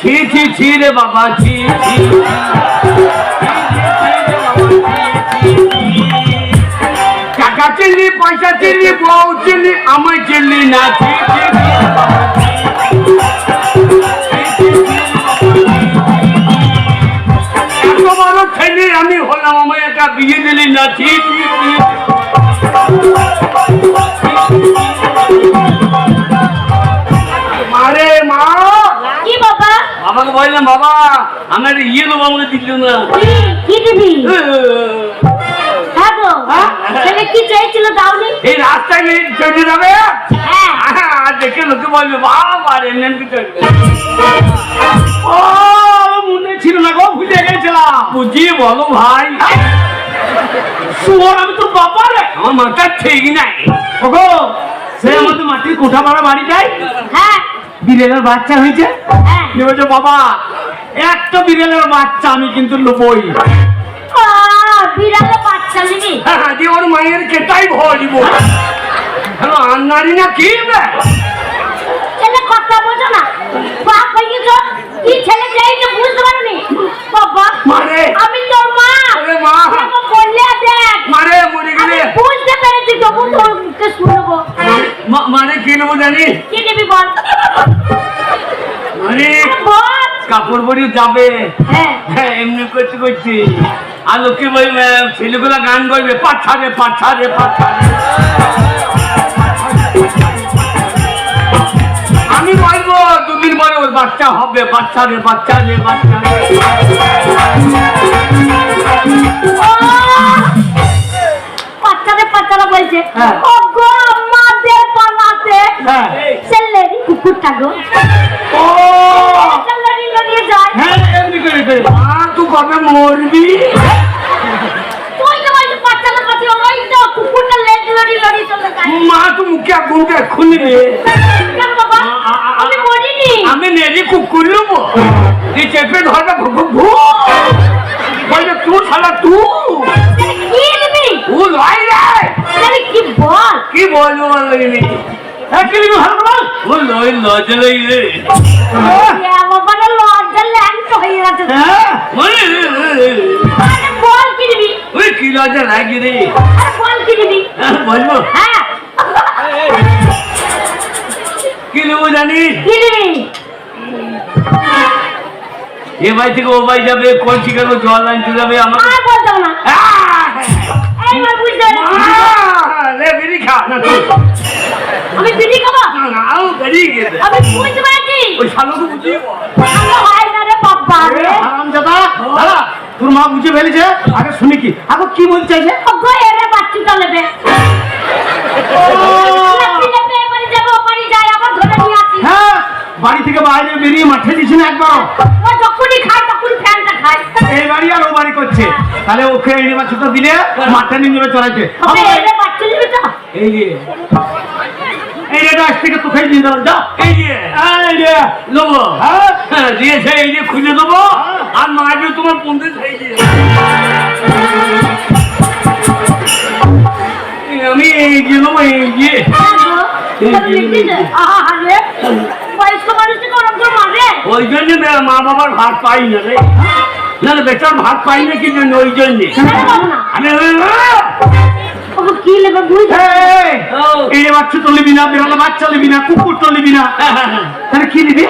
ছি ছি ছি রে বাবা, ছি ছি। টাকা চিনলি পয়সা চিনলি বউ চিনলি আমায় চিনলি না, ছি ছি আমি হলাম, আমায় একটা বিয়ে দিলি না ছি ছি। বাবা আমাকে বললাম বাবা আমার ইয়ে দেবো আমাকে দিল না। কি? দিবি? হ্যাঁ গো। ছেলে কি চাইছিল দাওনি? এই রাস্তায় গিয়ে চলে যাবে? হ্যাঁ। আর দেখে লোকে বলবে বাবা রে এমনি এমনি চলবে ও মনে ছিল না গো ভুলে গেছিলাম। বুঝিয়ে বলো ভাই। শুয়োর আমি তো বাবা রে আমার মাথা ঠিক নাই। ওগো সে আমাদের মাটির কোঠা পাড়া বাড়ি যায়? হ্যাঁ। বিড়ালের বাচ্চা হয়েছে? হ্যাঁ। বলছে বাবা? একটা বিড়ালের বাচ্চা আমি কিন্তু লোবই আহ, বাচ্চা নিবি হ্যাঁ দিয়ে ওর মায়ের কেটাই ভরিব হ্যালো আন্নারি না কি কথা বোঝো না। বাপ হয়ে কি ছেলে চাইছে বুঝতে পারোনি? বাবা মারে। আমি তোর মা। ওরে মা। আমাকে বললে দেখ। মারে মরে গেলে। বুঝতে পেরেছি তবু তোর শুনব। মানে কি নেব জানি? কি নিবি বল? কাপড় পরি যাবে। হ্যাঁ। হ্যাঁ এমনি করতে করতে আর লোকে বই ছেলেগুলা গান করবে পাচ্ছা রে পাচ্ছা দুদিন পরে ওর বাচ্চা হবে বাচ্চা রে বাচ্চা রে বাচ্চা বাচ্চারে বলছে। হ্যাঁ। ও গো আমাদের পালাতে। হ্যাঁ। কুকুরটা গো। ও! লড়ি লড়িয়ে যায়। হ্যাঁ এমনি করে করে। মা তুই কবে মরবি? তুই তো কাছে ওই মরিনি আমি নেড়ি কুকুর নেব। তুই চেপে ধরবে ভু ভু ভু। বলবে তুই শালা তুই তাহলে কি ও লয় রে। তাহলে কি বল? কি বলব কি নিবি ভালো বল। ও লয় লজে লই রে। এ বাবা না লজ্জা ল্যাংট গেছে। হ্যাঁ? আরে বল কি নিবি ওই কি লজে লাগি রে। আরে বল কি নিবি হ্যাঁ, বলব। হ্যাঁ। কি নেব জানিস? কি নিবি এ ভাই থেকে ও ভাই যাবে কোন ঠিকানো জল আনতে যাবে আমাকে! বিড়ি না আমি বিড়ি খাব? না আও বেরিয়ে গেছে। আমি বুঝতে পেরেছি? ওই বুঝিয়ে হয় না রে বাবা রে। হারাম দাদা দাদা তোর মা বুঝে ফেলেছে? আগে শুনি কি। আগে কি বলতে চাইছে ওগো এরে বাড়ি হ্যাঁ বাড়ি থেকে বাইরে বেরিয়ে মাঠে দিছি না একবার ও যখনই খায় তখন ফ্যানটা খায় এই বাড়ি আর ও বাড়ি করছে। তাহলে ওকে এই বাচ্চাটা দিলে মাঠে নিয়ে তো। এই যে। এই রেটা আজ থেকে তোকে নিয়ে যাব? যা। এই যে। এই যে। নেব। হ্যাঁ। দিয়েছে এই যে খুলে দেবো আর মারবে তোমার পঞ্চাশ এই যে। আমি এই যে নেব এই যে। ওই জন্য মা বাবার ভাত পাই না রে। না না বেটার ভাত পাই না কি জন্য। ওই জন্যে। ওগো কি এই, বাচ্চা তো না বেরোলে বাচ্চা নিবি না কুকুর তো নিবি না তাহলে কি নিবি?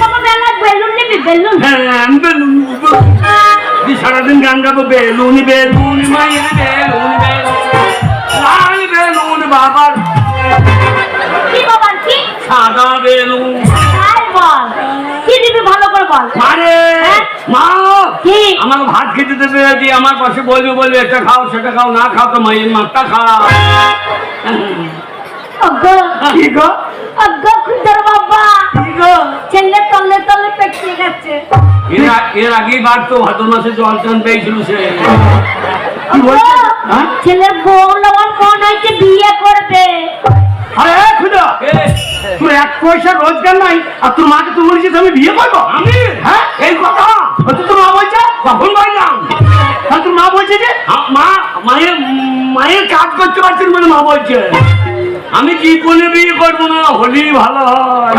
বাবা বেলা বেলুন নিবি বেলুন? হ্যাঁ আমি বেলুন তুই সারাদিন গান গাবো বেলুন বেলুন মায়ের বেলুন বেলুন। মারে! হ্যাঁ? মা! আমার ভাত খেতে দেবে আমার পাশে বলবে বলবে এটা খাও সেটা খাও না খাও তো মায়ের খাও কি গো? ওগো খুদর বাবা। কি গো? ছেলে তলে তলে পেটে গেছে। এর আগেই বার তো ভাদ্র মাসে জল টান পেয়েছিল সে। কি বলছে? হ্যাঁ? ছেলের বউ আমার হয়েছে বিয়ে করবে। আরে খুদা! তোর এক পয়সা রোজগার নাই আর তোর মাকে তুই বলেছিস আমি বিয়ে করব? ভালো হয়।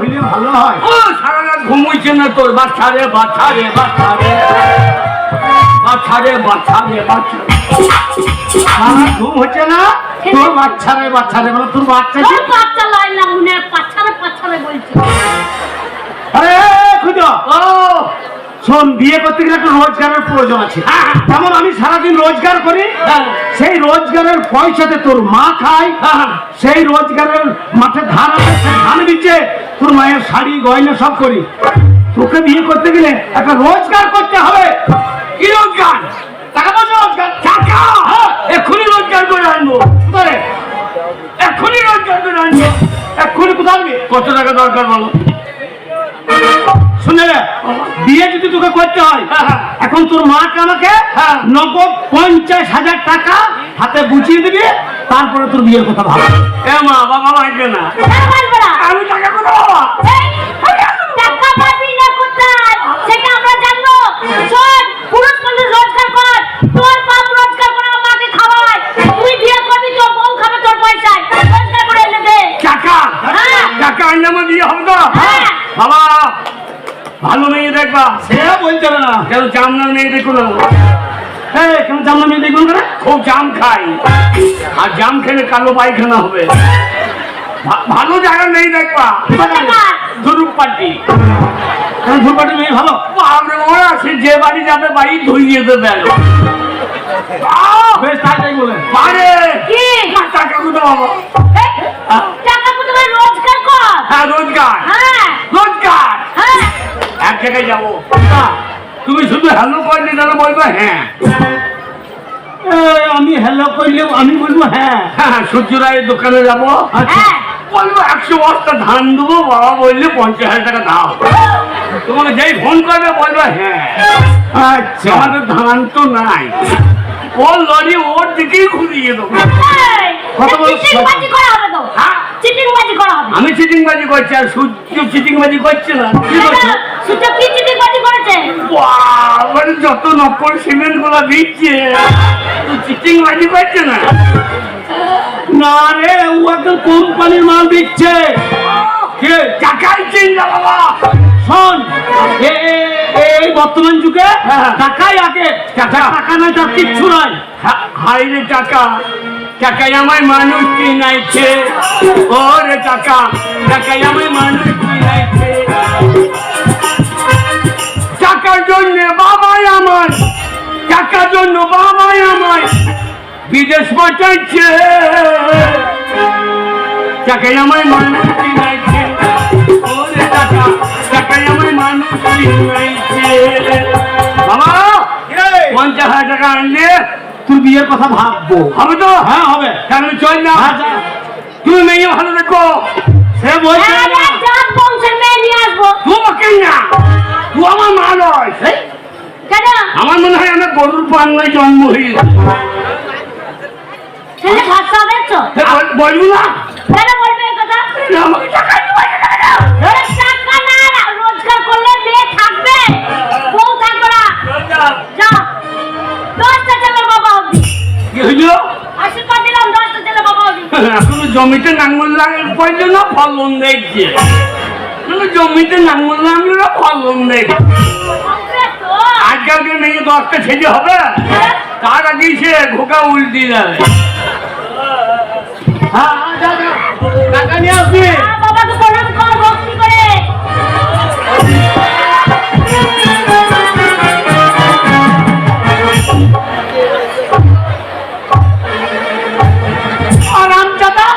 হইলে ভালো হয়। ও সারা রাত ঘুমোইছে না তোর? বাচ্চা রে বাচ্চা রে বাচ্চা রে। বাচ্চা রে বাচ্চা রে বাচ্চা রে। আমার ঘুম হচ্ছে না? তোর বাচ্চা রে বাচ্চা রে বলে তোর বাচ্চা না মনে বলছে। আরে ও শোন বিয়ে করতে গেলে একটা রোজগারের প্রয়োজন আছে। যেমন আমি সারাদিন রোজগার করি হ্যাঁ, সেই রোজগারের পয়সাতে তোর মা খায় হ্যাঁ, সেই রোজগারের মাঠে ধান আছে ধান দিচ্ছে তোর মায়ের শাড়ি গয়না সব করি। তোকে বিয়ে করতে গেলে একটা রোজগার করতে হবে। কি রোজগার? টাকা পয়সা রোজগার? টাকা! এক্ষুনি রোজগার করে আনব। এক্ষুনি রোজগার করে আনব। এক্ষুনি কোথায় কত টাকা দরকার বলো? শুনে বিয়ে যদি তোকে করতে হয় হ্যাঁ। এখন তোর মাকে আমাকে। নগদ পঞ্চাশ হাজার টাকা হাতে বুঝিয়ে দিবি তারপরে তোর বিয়ের কথা ভাব এ মা বাবা বলবে না আমি টাকা কোথাও বাবা টাকা পাবি না কোথায় সেটা আমরা জানব শোন পুরুষ মানুষ রোজগার ভালো মেয়ে দেখবা। সে হবে না। কেন জামনার মেয়ে দেখো না? এই, কেন আমি দেখুন কেন? খুব জাম খাই আর জাম খেলে কালো পায়খানা হবে। ভালো জায়গা নেই দেখবা? ধরুপ পাটি মেয়ে ভালো? বাপরে ওরা সে যে বাড়ি যাবে বাড়ি ধুইয়ে দেবে। বেশ তাই তাই বলে। পারে কি? টাকা কোথা বাবা টাকা কোথায়? রোজগার কর। হ্যাঁ হ্যাঁ হ্যাঁ। জায়গায় যাব। তুমি শুধু হ্যালো করলে তাহলে বলবে হ্যাঁ। আমি হ্যালো করলে আমি বলব হ্যাঁ। হ্যাঁ সূর্য রায়ের দোকানে যাব। আচ্ছা। হ্যাঁ। বলব একশো বস্তা ধান দেবো বাবা বললে পঞ্চাশ হাজার টাকা দাও। তোমাকে যেই ফোন করবে বলবে হ্যাঁ। আচ্ছা। আমাদের ধান তো নাই। ওর লরি ওর দিকেই ঘুরিয়ে দেবো। কত বড় করা হবে তো? হ্যাঁ? চিটিং করা হবে। আমি চিটিংবাজি করছি আর সূর্য চিটিংবাজি করছে না। কি করছে? সূর্য কি চিটিং বাজি করেছে? বাবার যত নকল সিমেন্টগুলো দিচ্ছে চিটিংবাজি করছে না? না রে ও একদম কোম্পানির মাল দিচ্ছে। কে? টাকাই চিন্তা বাবা। শোন এই বর্তমান যুগে হ্যাঁ। টাকাই আগে টাকা? টাকা নাই তার কিচ্ছু নাই হাইরে টাকা টাকাই আমায় মানুষ কিনাইছে। ওরে টাকা টাকাই আমায় মানুষ কিনাইছে। জন্য বাবাই আমার বিদেশ পাঠাইছে। টাকাই আমায় মানুষ কিনাইছে ওরে টাকা টাকাই আমায় মানুষ কিনাইছে বাবা পঞ্চাশ হাজার টাকা আনলে তুই বিয়ের কথা ভাববো। হবে তো? হ্যাঁ হবে। কেন চল না? হ্যাঁ, যা। তুমি মেয়ে ভালো দেখো। সে বলছে গরুর পান্নায় জন্ম হয়েছে ছেলে ভাষা দেখছ? এ, বল- বলব না? কেন বলবে এই কথা। আমাকে টাকা দিও, টাকা দাও। এই টাকা না রোজগার করলে মেয়ে থাকবে। বউ থাকবে না। যা দশটা ছেলে বাবা হবি। কি হইল? আশীর্বাদ দিলাম দশটা ছেলে বাবা হবি। এখন জমিতে নাঙ্গল লাগার প্রয়োজন না? ফলন দেখছে জমিতে নাঙ্গল লাগলে আজকালকে মেয়ে দশটা ছেলে হবে? তার আগেই সে ঘোকা উল্টি যাবে। হ্যাঁ, হ্যাঁ, যা, যা। টাকা নিয়ে আসবি? হ্যাঁ, বাবাকে প্রণাম কর ভক্তি করে। আরাম চাতা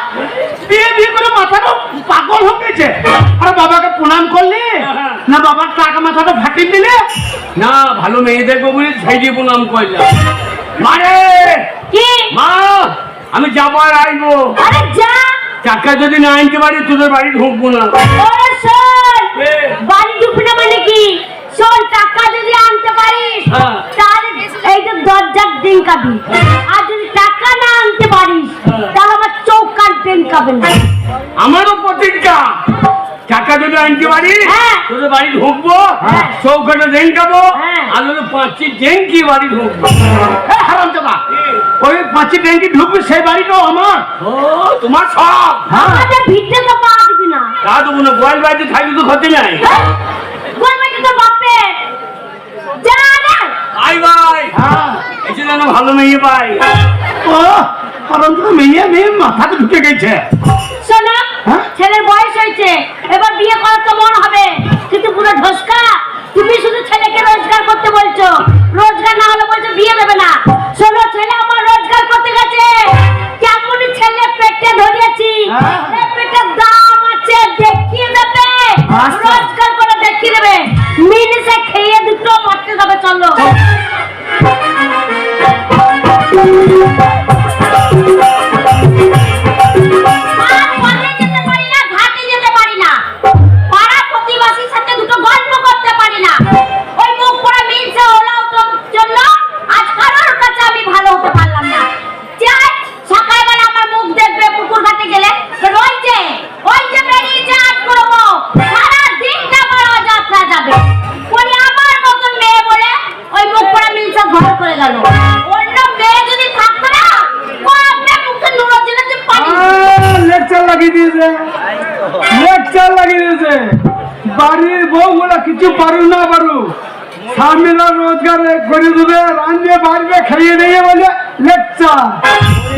বিয়ে বিয়ে করে মাথাটা পাগল হয়ে গেছে। আর বাবাকে প্রণাম করলি? না বাবার টাকা মাথাটা ফাটিয়ে দিলে? না ভালো মেয়ে দেখব বলে সেই দিয়ে প্রণাম করলাম মারে! কি? মা আমি যাবার আইবো। আরে যা! টাকা যদি না আনতে পারি তোদের বাড়ি ঢুকবো না। ওরে শোন! বাড়ি ঢুকবি না মানে কি? শোন টাকা যদি আনতে পারিস হ্যাঁ। তাহলে এই যে দরজার ডেঙ্কাবি আর যদি টাকা না আনতে পারিস হ্যাঁ। তাহলে আমার চৌকার ডেঙ্কাবে না। আমারও প্রতিজ্ঞা। টাকা যদি আনতে পারি হ্যাঁ। তোদের বাড়ি ঢুকবো হ্যাঁ। চৌকাটা খাব হ্যাঁ। আর হলো পাঁচটি ডেঙ্কি বাড়ি ঢুকবো। হারাম চাতা ওই পাঁচি ব্যাংকে ঢুকবি সেই বাড়িটাও আমার। ও তোমার সব। হ্যাঁ। ভিড়তে তো পা দিবি না। তা তো কোনো গোয়াল বাড়িতে থাকি তো ক্ষতি নাই। যা না ভাই ভাই হ্যাঁ। এসে ভালো মেয়ে পাই। ও কারণ তো মেয়ে মেয়ে মাথাতে ঢুকে গেছে শোনো হ্যাঁ? ছেলের বয়স হয়েছে এবার বিয়ে করার তো মন হবে কিন্তু পুরো ঢসকা তুমি শুধু ছেলেকে রোজগার করতে বলছো রোজগার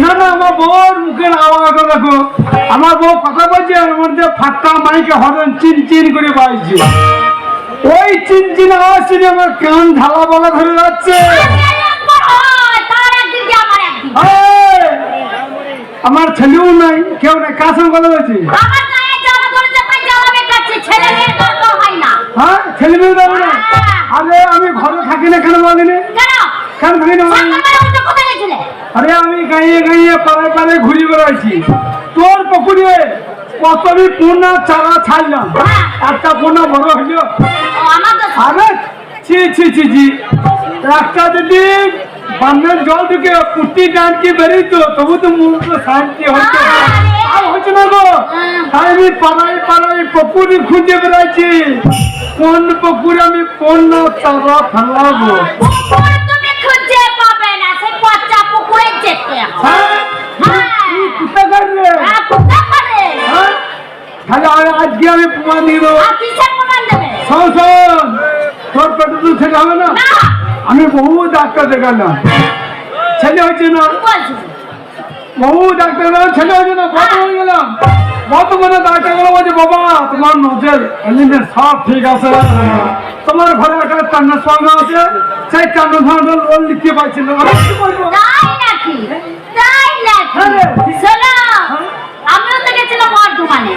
না না, আমার বউর মুখের আওয়াজটা দেখো। আমার বউ কথা বলছে ওর মধ্যে ফাট্টা মাইকে হরন চিন চিন করে বাজছে। ওই চিন চিন আওয়াজ শুনে আমার কান ঝালা বলা ধরে যাচ্ছে। আমার ছেলেও নাই, কেউ নাই, কার সঙ্গে কথা বলছি? হ্যাঁ ছেলে মেয়ে আরে, আমি ঘরে থাকি না কেন বলিনি? আরে আমি গাইয়ে গাইয়ে পাড়ায় পাড়ায় ঘুরে বেড়াইছি। তোর পুকুরে কত আমি পোনা চারা ছাড়লাম। একটা পোনা বড় হইল। আরে ছি ছি ছি ছি। একটা যদি বান্নের জল ঢুকে পুটি টানকে বেরিয়েতো তবু তো মুখ শান্তি হতো আর। হচ্ছে না গো। তাই আমি পাড়ায় পাড়ায় পুকুরি খুঁজে বেড়াইছি। কোন পুকুরে আমি কোন চারা ফেলাবো? হ্যাঁ? রে হ্যাঁ তাহলে আজকে আমি প্রমাণ দিয়ে দেবো? শোন শোন। তোর পেটে তো ছেলে হবে না? আমি বহু ডাক্তার দেখালাম। ছেলে হচ্ছে না? বহু ডাক্তার ছেলে হচ্ছে না? কত হয়ে গেলাম। কত মানে ডাক্তারগুলো বলছে বাবা তোমার নজর সব ঠিক আছে। তোমার ঘরে একটা সঙ্গে আছে। সেই ধরনের লোন লিখতে পারছি না। আমি কি বলব? তাই নাকি হ্যাঁ শোনো আমিও তো গেছিলাম বর্ধমানে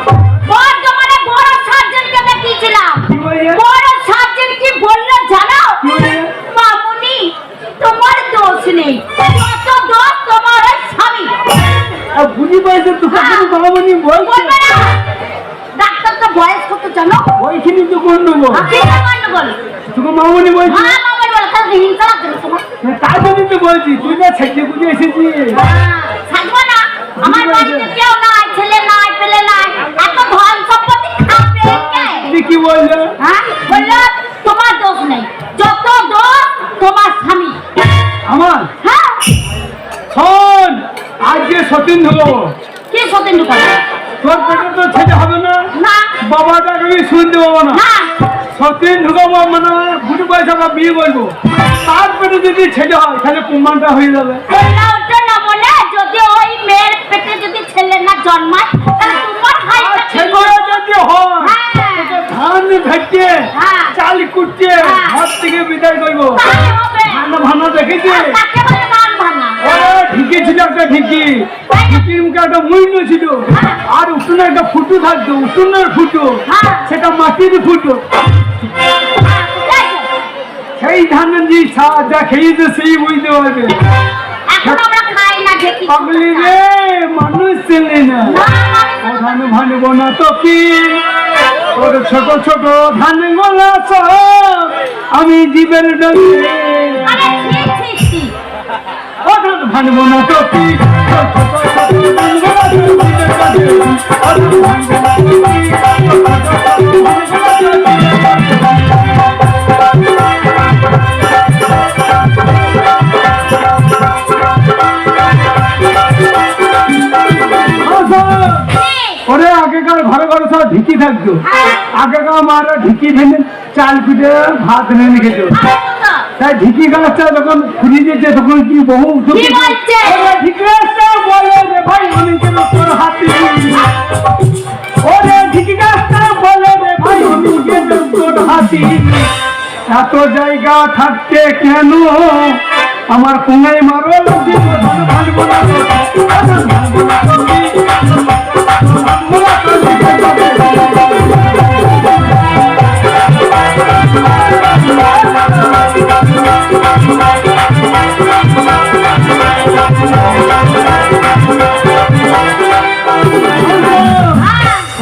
বর্ধমানে বড় সার্জনকে দেখিয়েছিলাম। বড় সার্জন কি বলল জানো? মামুনি তোমার দোষ নেই। যত দোষ তোমার স্বামী। বুঝি পাইছে তোকে কোনো বলছে। ডাক্তার তো বয়স কত জানো? ওইখানে তো গন্ডগোল। মামনি বলছে। হ্যাঁ বলে হিংসা লাগছে না তোমার তো বলছি তুই না ছেলে বুঝে এসেছিস। হ্যাঁ, থাকব না আমার বাড়িতে কেউ নাই ছেলে নাই পেলে নাই এত ধন সম্পত্তি খাবে কে? তুই কি বললে? হ্যাঁ বলল তোমার দোষ নেই যত দোষ তোমার স্বামী। আমার? হ্যাঁ। শোন আজকে সতীন ধরো কে সতেন ঢুকাবে তোর পেটে তো ছেলে হবে না। না। বাবাটাকে শুনতে পাবো না। সতীন ঢুকাবো মানে গুটি পয়সা বা বিয়ে করব। তার পেটে যদি ছেলে হয় তাহলে প্রমাণটা হয়ে যাবে। বলল ওটা না বলে যদি ওই মেয়ের পেটে যদি ছেলে না জন্মায় তাহলে তোমার ভাইটা ছেলে যদি হয় হ্যাঁ। ধান ভেটে হ্যাঁ। চাল হ্যাঁ। হাত থেকে বিদায় করব। দেখেছি? ভাঙা। ঠিকই ছিল একটা ঠিকই। ঠিকির মুখে একটা মূল্য ছিল। আর উঠোনে একটা ফুটো থাকতো উঠোনের ফুটো। হ্যাঁ। সেটা মাটির ফুটো। সেই ধানের যে যা খেয়েছে সেই বুঝতে পারবে। না ঢেকি পাগলি রে মানুষ চেনে না। ও ধান ভানব না তো কি? ওর ছোট ছোট ধান গোলা আমি জীবের ঠিক ও ধান ভানব না তো কি? ওরে আগেকার ঘরে ঘরে সব ঢিকি থাকতো। আগেকার মারা ঢিকি ভেঙে চাল কুটে ভাত ভেঙে খেত। তাই ঢিকি গাছটা যখন খুলি দিয়েছে তখন কি বহু দুঃখ কি বলছে? ঢিকি গাছটা বলে রে ভাই আমি কেন তোর হাতি ওরে ঢিকি গাছটা বলে রে ভাই আমি কেন তোর হাতি এত জায়গা থাকতে কেন? আমার কোনায় মারো লোকে ধান ভাঙবো না তো। ধান ভাঙবো না তো। ভাঙবো না তো।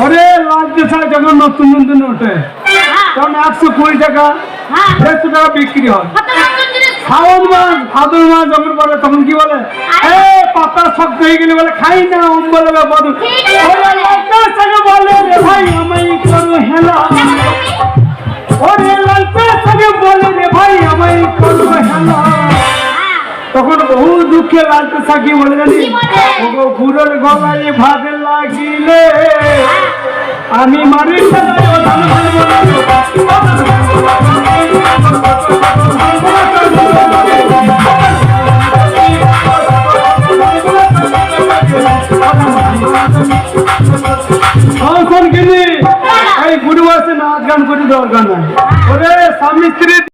ওরে যখন নতুন নতুন ওঠে তখন একশো কুড়ি টাকা দেড়শো টাকা বিক্রি হয় শ্রাবণ মাস ভাদর মাস যখন বলে তখন কি বলে? এ পাতা শক্ত হয়ে গেলে বলে খাই না ওম বলে বধু বলে রে ভাই আমায় করো হেলা। ওরে লালটার সঙ্গে বলে রে ভাই আমায় করো হেলা। তখন বহু দুঃখে লালতে সাকি বলে জানি বলে? গলায় ভাত লাগিলে। আমি মারি ফেলাই ও ধান ভাঙবো কিনি এই গুরু আছে নাচ গান করে দরকার নাই ওরে স্বামী স্ত্রী